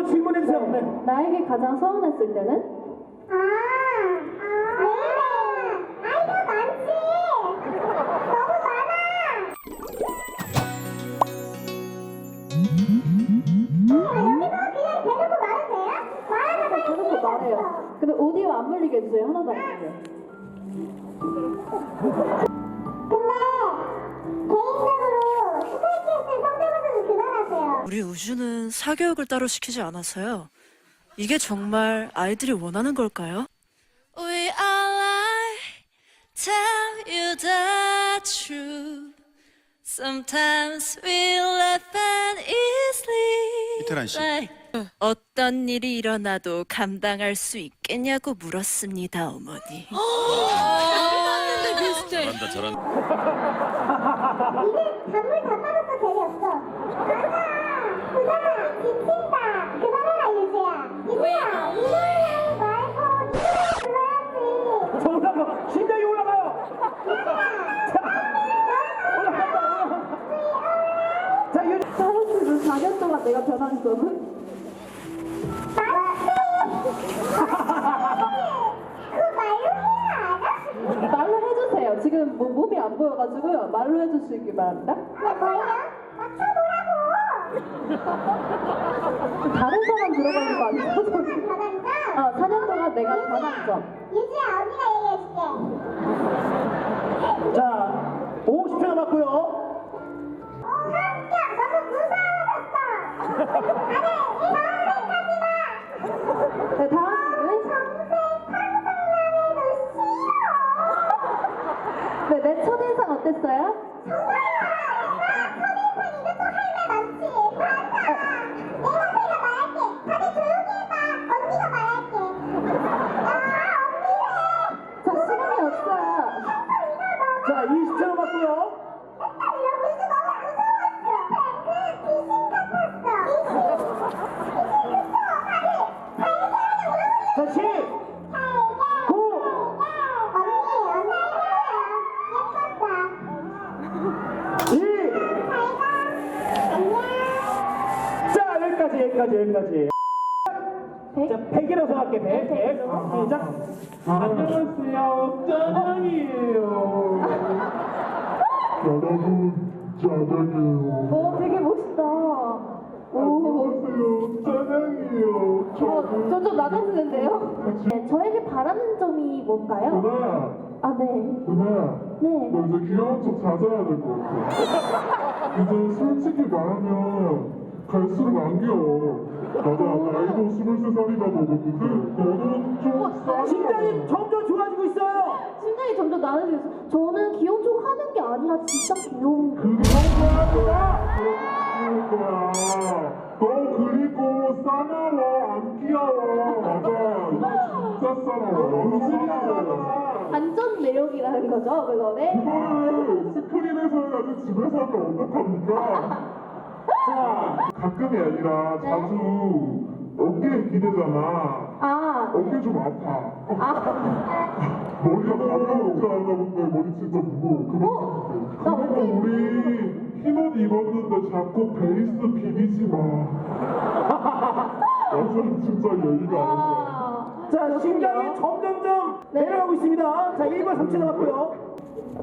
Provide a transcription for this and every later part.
또 질문해 주세요. 네. 나에게 가장 서운했을 때는? 아, 아, 네. 아이고, 많지. 너무 많아. 아, 여기서 그냥 대놓고 말해도 돼요? 말하면 대놓고 말해요. 근데 오디오 안 물리게 해주세요. 하나도 안 물려. 근 우리 우주는 사교육을 따로 시키지 않아서요. 이게 정말 아이들이 원하는 걸까요? We are lie, tell you the truth. Sometimes we laugh and easily. 이태란 씨. lie. 어떤 일이 일어나도 감당할 수 있겠냐고 물었습니다, 어머니. 잘한다 잘한다 다 빠져서 재미없어. 맞아. 부담아, 지친다. 그만해라, 유주야. 유주야, 이거야 말고 불러야지. 저 올라가. 심장이 올라가요. 올라간다. 자, 유. 사무실로 4년 동안 내가 변한? 그 말로 해야 알아? 말로 해주세요. 지금 뭐 몸이 안 보여가지고요. 말로 해주시기 바랍니다. 왜 뭐야? 다른 사람 들어가는 거 아니죠? 유주야, 변한 점. 아, 4년 동안 내가 변한 점. 유주야, 언니가 얘기해줄게. 자, 50초 남았고요. 어, 한야 너무 무서워졌어. 아니, 여기까지, 여기까지, 여기까지. 자, 100이라서 할게, 100. 100. 시작. 안녕하세요, 짜장이에요. 여러분 짜장이에요. 오, 되게 멋있다. 오, 안녕하세요 짜장이에요. 저, 저좀 나눠주는데요? 네, 저에게 바라는 점이 뭔가요? 누나 아, 네. 누나 네. 너 이제 귀여운 척 잦아야 될 것 같아. 이제 솔직히 말하면 갈수록 안 귀여워. 맞아 나이도 23살이다 먹었는데 너는 좀 싸. 심장이 점점 좋아지고 있어요. 심장이 점점 나눠지겠어. 저는 귀여운 척 하는 게 아니라 진짜 귀여운. 그런 거야. 그런 거야. 너 그리고 싸나워 안 귀여워. 맞아 진짜 싸나워. 너무 싸나워. 반전 매력이라는 거죠, 그거는? 그거를 스크린에서 해야지 집에서 하면 어떡합니까? 자, 가끔이 아니라 자주 어깨에 기대잖아. 아, 어깨 좀 아파. 머리가 가벼운 줄 알다 본데 머리 진짜 무거워. 그만 나좀 어깨- 그리고 우리 흰옷 입었는데 자꾸 베이스 비비지 마. 완전 진짜 아니다. 아. 자, 심장이 점점점 네. 내려가고 있습니다. 자, 1분 3초 남았고요.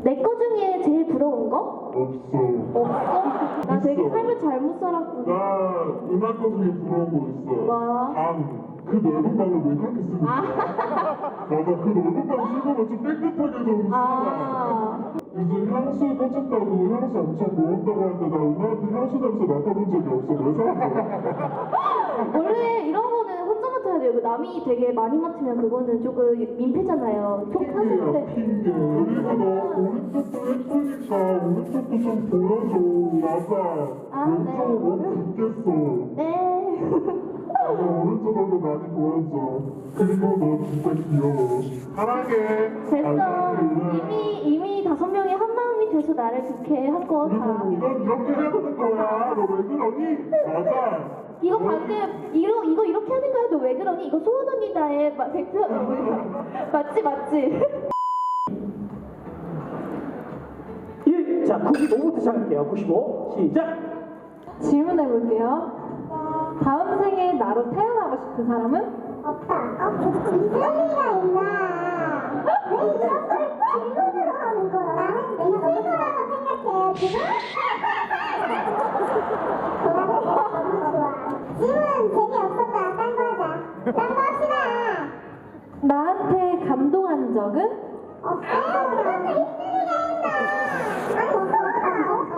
내 거 중에 제일 부러운 거? 없어. 없어? 나 되게 있어. 삶을 잘못 살았구나. 나 음악 것 중에 부러운 거 있어. 뭐? 방. 그 넓은 방을 왜 그렇게 쓰는 거야? 맞아. 그 넓은 방 쓰고는 좀 깨끗하게 좀 쓰자. 아, 요즘 향수 꽂혔다고 향수 엄청 모은다고 하는데 나 은하한테 향수 냄새 맡아본 적이 없어. 왜 사는 원래 이런 돼요. 그 남이 되게 많이 맡으면 그거는 조금 민폐잖아요. 좀 핑계야 하시는데. 핑계. 그리고 너 오른쪽도 예쁘니까 오른쪽도 좀 보여줘. 맞아. 아, 네. 왼쪽은 못 듣겠어. 네. 맞아. 오른쪽으로 많이 보여줘. 그리고 너 진짜 귀여워. 사랑해. 됐어. 알겠지? 이미, 이미 다섯 명이 한 마음이 돼서 나를 좋게 한 거 다. 이건 이렇게 해야 되는 거야. 너 왜 그러니? 맞아. 이거 방금, 이거, 이거 이렇게 하는 거야. 너 왜 그러니? 이거 소원 언니다의 마- 백표. 맞지, 맞지? 1. 자, 95부터 시작할게요. 95. 시작. 질문해 볼게요. 다음 생에 나로 태어나고 싶은 사람은? 없다. 어, 이슬리가 있나? 왜 이런 걸 질문으로 하는 거야? 나는 내가 이슬거라고 생각해요, 지금? 나한테 감동한 적은? 없어요. 그래서 이슬리가 있나? 아니, 없어.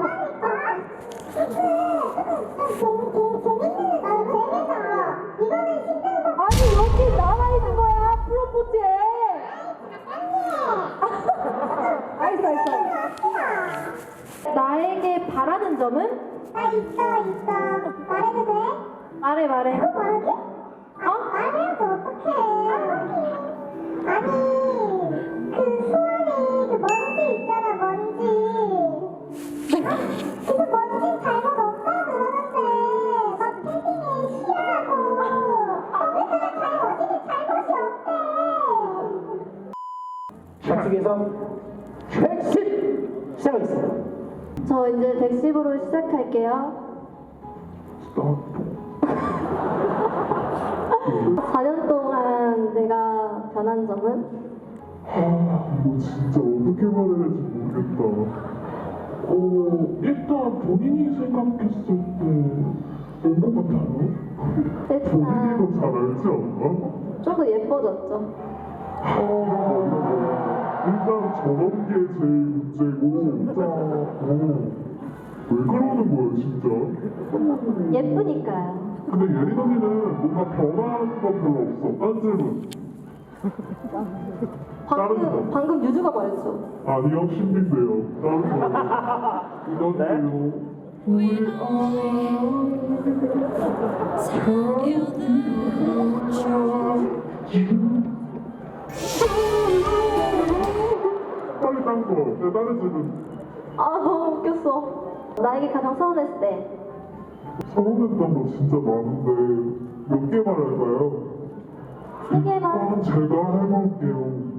아, 아니 여기 나와 있는 거야 프로포즈에 알겠어 알겠어 나에게 바라는 점은? 나 있어 있어 말해도 돼? 말해 말해 좌측에서 110 시작하겠습니다. 저 이제 110으로 시작할게요 4년 동안 내가 변한 점은? 아, 이거 진짜 어떻게 말해야 될지 모르겠다. 어, 일단 본인이 생각했을 때 온것 같아요. 세트나 본인이 더 잘 알지 않나? 좀 더 예뻐졌죠 어, 일단 저런 게 제일 문제고, 어, 왜 그러는 거야, 진짜? 예쁘니까요 근데 예린 언니는 뭔가 변한 건 별로 없어. 딴 질문. 다른 방금, 거. 방금 유주가 말했죠 아니요, 신비인데요. 다른 거. 이건데요. 빨리 네, 다른 질문. 아 너무 웃겼어 나에게 가장 서운했을 때 서운했던 거 진짜 많은데 몇개 말할까요? 세 개만 일단 제가 해볼게요.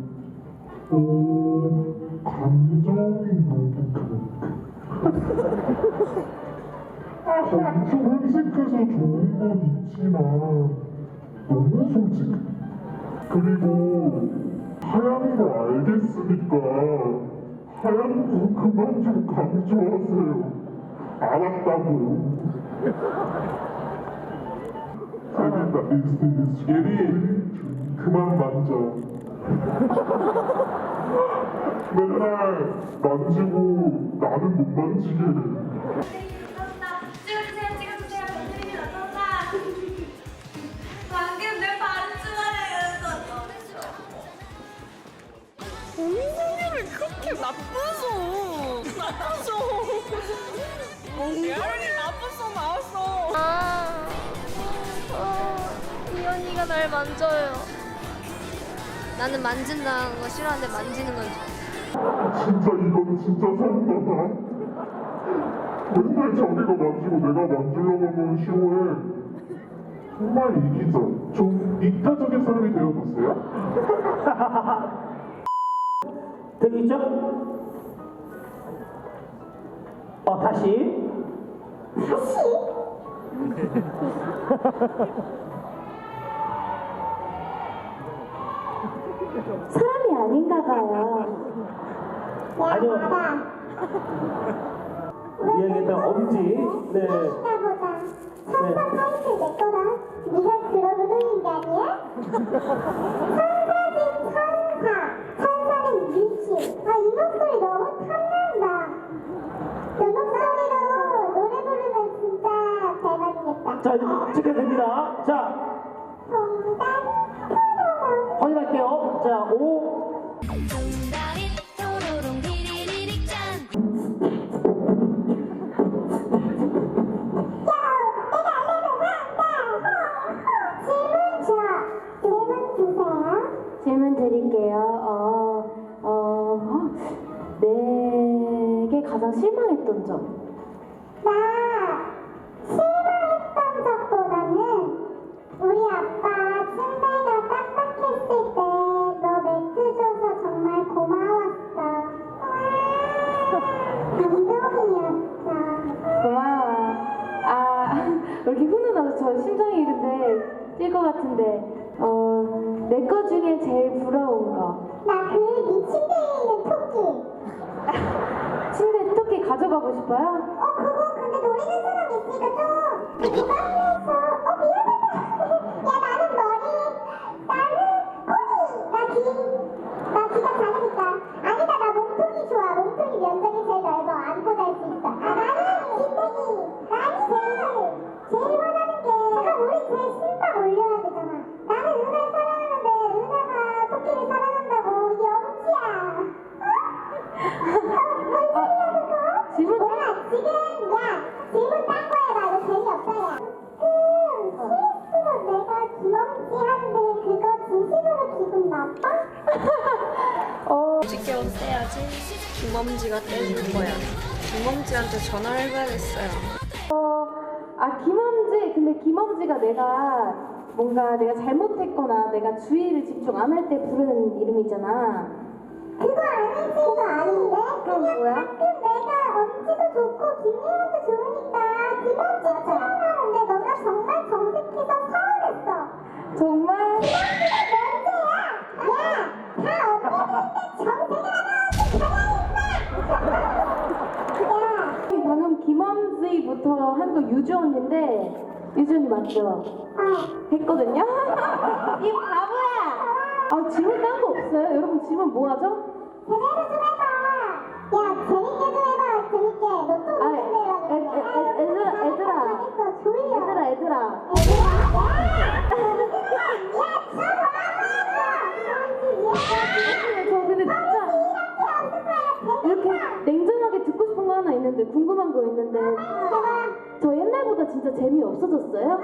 오, 감정이 너무 그 솔직해서 좋은 건 있지만 너무 솔직해. 그리고 하얀 거 알겠으니까 거 그만 좀 강조하세요. 알았다고. 알겠다. 예리 그만 만져. 맨날 만지고 나는 못 만지게. 나는 만진다는 거 싫어하는데 만지는 건 좋아. 진짜 이건 진짜 서운하다. 맨날 자기가 만지고 내가 만지려고 하면 싫어해. 정말 이기적. 좀 이타적인 사람이 되어보세요. 되고 있죠? 어, 다시. 사람이 아닌가 봐요 아니요. 이야기했던 엄지. 네. 보다 천사 파이트 내 거다. 네가 그러고 놀린 게 아니야? 가장 실망했던 점 나 실망했던 적보다는 우리 아빠 침대가 딱딱했을 때 너 매트 줘서 정말 고마웠어. 감동이었어. 고마워요 아 왜 이렇게 훈훈하죠 저 심장이 근데 뛸 것 같은데 어, 내 거 중에 제일 부러운 거 나 그 네 침대에 있는 토끼. 침대 토끼 가져가고 싶어요? 어 그거 근데 사 근데 김엄지가 내가 뭔가 내가 잘못했거나 내가 주의를 집중 안 할 때 부르는 이름이잖아. 그거 아니지 그거 아닌데? 그럼 그냥 뭐야? 가끔 내가 엄지도 좋고 김혜연도 좋으니까 김엄지 사랑하는데 너가 정말 정색해서 서운했어. 정말? 방금 김엄지부터 한 거 유주 언니인데 언니 맞죠? 했거든요? 이 바보야! 아 질문 딴 거 없어요? 여러분 질문 뭐 하죠? 아, 애, 애, 애, 진짜 재미 없어졌어요?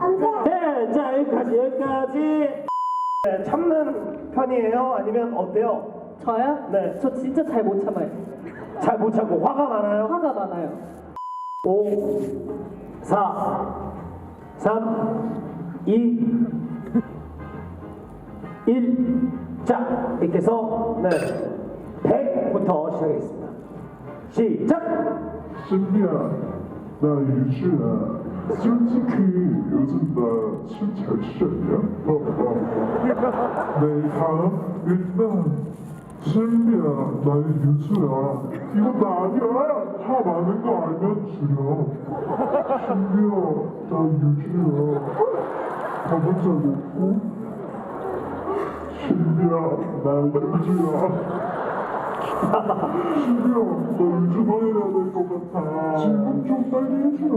엄청 네, 자 여기까지 여기까지. 네, 참는 편이에요? 아니면 어때요? 저요? 네, 저 진짜 잘 못 참아요. 잘 못 참고 화가 많아요. 화가 많아요. 5, 4, 3, 2, 1. 자, 이렇게 해서 네, 100부터 시작하겠습니다. 시작! 신비야, 나 유주야. 솔직히 요즘 나춤잘 추셨냐? 어, 어. 네, 다음 일단 신비야, 나 유주야. 이거 나 아니야. 화 많은 거 알면 줄여. 신비야, 나 유주야. 가본 적 없고? 신비야, 나 유주야. 신비야, 나 유주만 해야 될 것 같아. 질문 좀 빨리 해주라.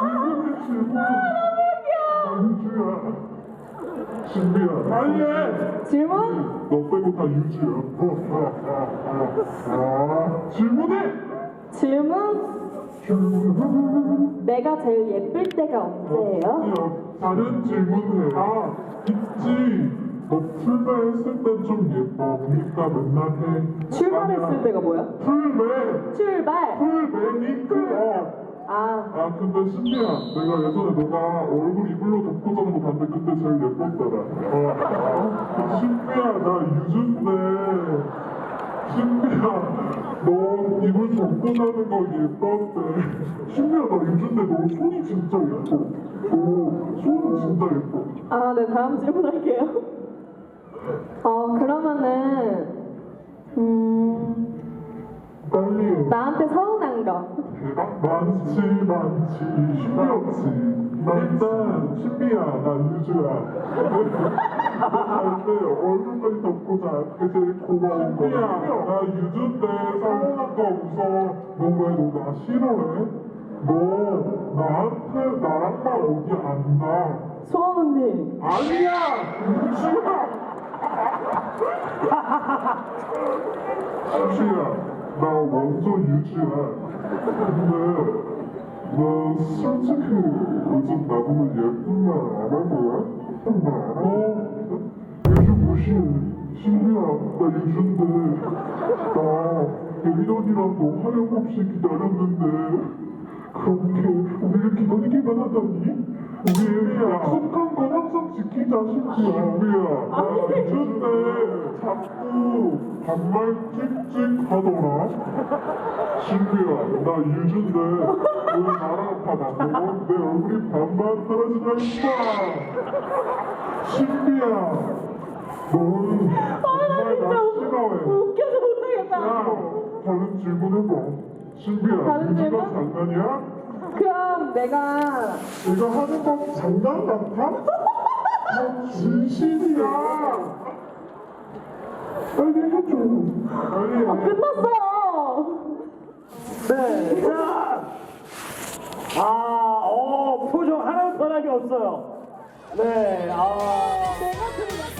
질문해, 질문. 나 유주야. 신비야, 빨리 해! 질문? 너 빼고 다 어, 어. 질문해! 질문? 질문. 내가 제일 예쁠 때가 언제예요? 야, 다른 질문해. 아, 있지. 너 풀매 했을 땐 좀 예뻐. 그니까 맨날 해. 출발했을 때가 뭐야? 풀매! 출발! 그어. 아, 아 근데 신비야 내가 예전에 너가 얼굴 이불로 덮고 자는 거 봤는데 그때 제일 예뻤더라. 어, 어? 신비야 나 유준데 신비야 너 이불 덮고 자는 거 예뻤대. 신비야 나 유준데 너 손이 진짜 예뻐. 너손 진짜 예뻐. 아, 네, 다음 질문 할게요. 어, 그러면은, 음, 빨리 해 나한테 서운한 거. 많지 많지 신비 없지. 일단 신비야 나 유주야. 근데 얼굴까지 덮고 자 그게 제일 고마운 거야. 신비야. 나 유주인데 서운한 거 없어. 너왜너나 싫어해? 너 나한테 나랑만 어디 안가 소원 언니. 아니야! 유주야 심시야, 나 완전 유주야. 근데 너 솔직히 요즘 나보고 예쁜 말 알아보야? 말 알아? 유주 무시해. 신비야, 나 유주인데 나 예린언니랑 너 하염없이 기다렸는데 그렇게 우리를 기다리기만 하다니? 우리 약속한 지키자 싶지 신비야 나때 자꾸 반말 찍찍 하더라 신비야 나 유준데 왜 나랑 밥안 먹어? 내 얼굴이 반반 떨어지면 임마 신비야 넌 정말 나 싫어해 웃겨서 못하겠다. 야 다른 질문해봐 신비야 다른 유준아 질문? 장난이야? 그럼 내가 내가 하는 건 장난 같아? 어, 진심이야. 빨리 해줘. 빨리 해. 끝났어. 네, 자, 아, 어, 표정 하나도 변하게 없어요. 네, 아. 들은